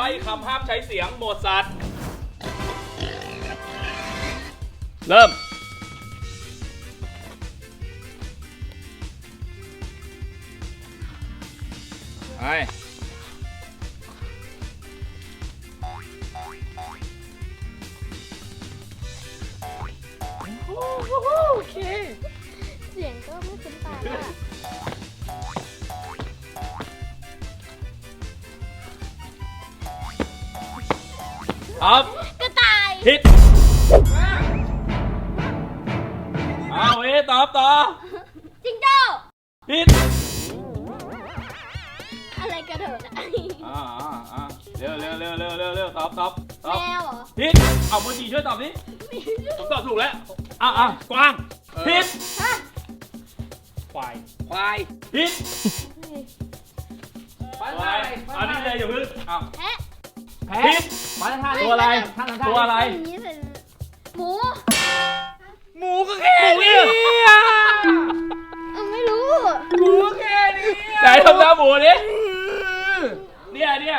ใบคำห้ามใช้เสียงหมวดสัตว์ เริ่ม ไป โอเค เสียงก็ไม่คุ้นตา ละครับกระต่ายผิดเอาเอ๊ะตอบต่อจิงโจ้ผิดอะไรกระโดดอะอ่าอ่าอ่าเร็วเร็วเร็วเร็วเร็วเร็วตอบตอบตอบแมวเหรอผิดเอาโมจิช่วยตอบดิผมตอบถูกแล้วอะอะกวางผิดฮะควายควายผิดปลาตัวท่าอะไรอะไรอันนี้เลยอย่าเพิ่งอ้าวแพะ แพ้ผิดปลาท่าตัวอะไรท่าท่าตัวอะไรอย่างนี้เลยหมูหมูก็แค่นี้เออไม่รู้ หมูก็แค่นี้ไหนทำหน้าหมูดิเนี่ยเนี่ย